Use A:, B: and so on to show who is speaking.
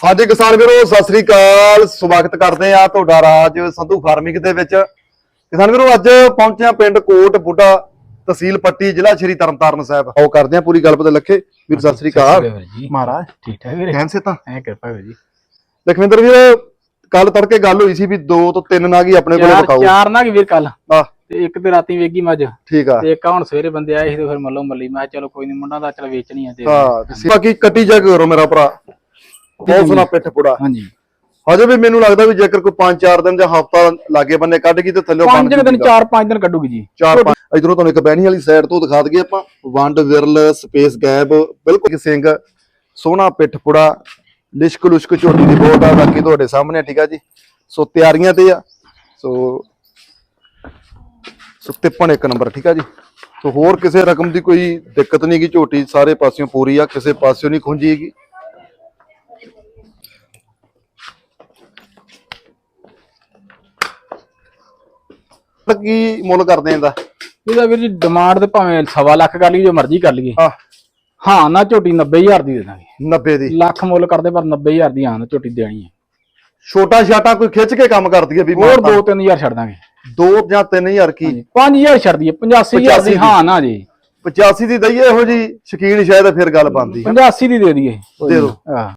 A: ਸਾਡੇ ਕਿਸਾਨ ਵੀਰੋ ਸਤਿ ਸ੍ਰੀ ਅਕਾਲ। ਸਵਾਗਤ ਕਰਦੇ ਆ ਤੁਹਾਡਾ ਰਾਜ ਸੰਧੂ ਫਾਰਮਿੰਗ ਦੇ ਵਿੱਚ। ਕਿਸਾਨ ਵੀਰੋ ਅੱਜ ਪਹੁੰਚੇ ਆ ਪਿੰਡ ਕੋਟ ਬੁੱਢਾ ਤਹਿਸੀਲ ਪੱਟੀ ਜ਼ਿਲ੍ਹਾ ਸ਼੍ਰੀ ਤਰਨਤਾਰਨ ਸਾਹਿਬ। ਆਓ ਕਰਦੇ ਆ ਪੂਰੀ ਗੱਲਬਾਤ ਲੱਖੇ। ਵੀਰ ਸਤਿ ਸ੍ਰੀ ਅਕਾਲ। ਮਹਾਰਾਜ
B: ਠੀਕ ਠਾਕ ਵੀਰੇ?
A: ਕਹਿਣ ਸੇ ਤਾਂ
B: ਐ ਕਿਰਪਾ ਵੀਰ ਜੀ।
A: ਲਖਵਿੰਦਰ ਵੀਰ ਕੱਲ ਤੜਕੇ ਗੱਲ ਹੋਈ ਸੀ ਵੀ ਦੋ ਤੋਂ ਤਿੰਨ ਨਾਗ ਆਪਣੇ ਕੋਲੇ
B: ਚਾਰ
A: ਵਿਖਾਓ
B: ਚਾਰ ਨਾ ਵੀਰ ਕੱਲ
A: ਆ
B: ਤੇ ਇੱਕ ਤੇ ਰਾਤੀ ਵੇਗੀ ਮੱਝ।
A: ਠੀਕ ਆ।
B: ਤੇ ਇੱਕ ਹੁਣ ਸਵੇਰੇ ਬੰਦੇ ਆਏ ਸੀ ਤੇ ਫਿਰ ਮੱਲੋ ਮੱਲੀ। ਮੈਂ ਕਿਹਾ ਚਲੋ ਕੋਈ ਨਹੀਂ ਮੁੰਡਾ ਦਾ ਚਲ ਵੇਚਣੀ ਆ ਤੇ।
A: ਹਾਂ ਬਾਕੀ ਕੱਟੀ ਜਾ ਕੇ ਕਰੋ ਮੇਰਾ ਭਰਾ। ਬਹੁਤ ਸੋਹਣਾ ਪਿੱਠ ਪੁੜਾ।
B: ਹਾਂਜੀ।
A: ਹਜੇ ਵੀ ਮੈਨੂੰ ਲੱਗਦਾ ਵੀ ਜੇਕਰ ਕੋਈ 5-4 ਦਿਨ ਜਾਂ ਹਫਤਾ ਲਾਗੇ ਬੰਨੇ ਕੱਢ ਗਈ ਤੇ ਥੱਲੇ
B: ਪੰਜ ਦਿਨ ਚਾਰ ਪੰਜ ਦਿਨ ਕੱਢੂਗੀ ਜੀ।
A: ਚਾਰ ਪੰਜ ਇਧਰੋਂ ਤੁਹਾਨੂੰ ਇੱਕ ਬਹਿਣੀ ਵਾਲੀ ਸਾਈਡ ਤੋਂ ਦਿਖਾ ਦਈਏ ਆਪਾਂ। ਵੰਡ ਵਿਰਲ ਸਪੇਸ ਗੈਪ ਬਿਲਕੁਲ ਸਿੰਘ ਸੋਹਣਾ ਪਿੱਠ ਪੁੜਾ। ਲਿਸ਼ਕ ਲੁਸ਼ਕ ਝੋਟੀ ਦੀ ਬਹੁਤ ਆ ਬਾਕੀ ਤੁਹਾਡੇ ਸਾਹਮਣੇ ਠੀਕ ਆ ਜੀ। ਸੋ ਤਿਆਰੀਆਂ ਤੇ ਆ। ਸੋ ਸੋ ਤਿੱਪਣ ਇੱਕ ਨੰਬਰ ਠੀਕ ਆ ਜੀ। ਸੋ ਹੋਰ ਕਿਸੇ ਰਕਮ ਦੀ ਕੋਈ ਦਿੱਕਤ ਨਹੀਂ ਗੀ ਝੋਟੀ ਸਾਰੇ ਪਾਸਿਓਂ ਪੂਰੀ ਆ ਕਿਸੇ ਪਾਸਿਓਂ ਨਹੀਂ ਖੁੰਝੀ ਕੀ ਮੁੱਲ ਕਰਦੇ ਇਹਦਾ?
B: ਇਹਦਾ ਵੀਰ ਜੀ ਡਿਮਾਂਡ ਤੇ ਭਾਵੇਂ ਸਵਾ ਲੱਖ ਕਰ ਲਈਏ ਜੋ ਮਰਜ਼ੀ ਕਰ ਲਈਏ।
A: ਹਾਂ।
B: ਹਾਂ ਨਾ ਝੋਟੀ 90000 ਦੀ ਦੇ ਦਾਂਗੇ।
A: 90 ਦੀ?
B: ਲੱਖ ਮੁੱਲ ਕਰਦੇ ਪਰ 90000 ਦੀ ਹਾਂ ਨਾ ਝੋਟੀ ਦੇਣੀ ਹੈ।
A: ਛੋਟਾ ਛਾਟਾ ਕੋਈ ਖਿੱਚ ਕੇ ਕੰਮ ਕਰਦੀ ਹੈ ਵੀ
B: ਹੋਰ
A: ਮਾਤਾ।
B: 2-3000 ਛੱਡ ਦਾਂਗੇ।
A: ਦੋ ਜਾਂ 3000 ਕੀ?
B: 5000 ਛੱਡ ਦਈਏ 85000 ਦੀ
A: ਦੀ।
B: ਹਾਂ ਨਾ ਜੀ।
A: 85 ਦੀ ਦਈਏ ਇਹੋ ਜੀ ਸ਼ਕੀਨ ਸ਼ਾਇਦ ਫਿਰ ਗੱਲ ਬਣਦੀ
B: 85 ਦੀ ਦੇ ਦਈਏ।
A: ਦੇ ਦਿਓ
B: ਹਾਂ।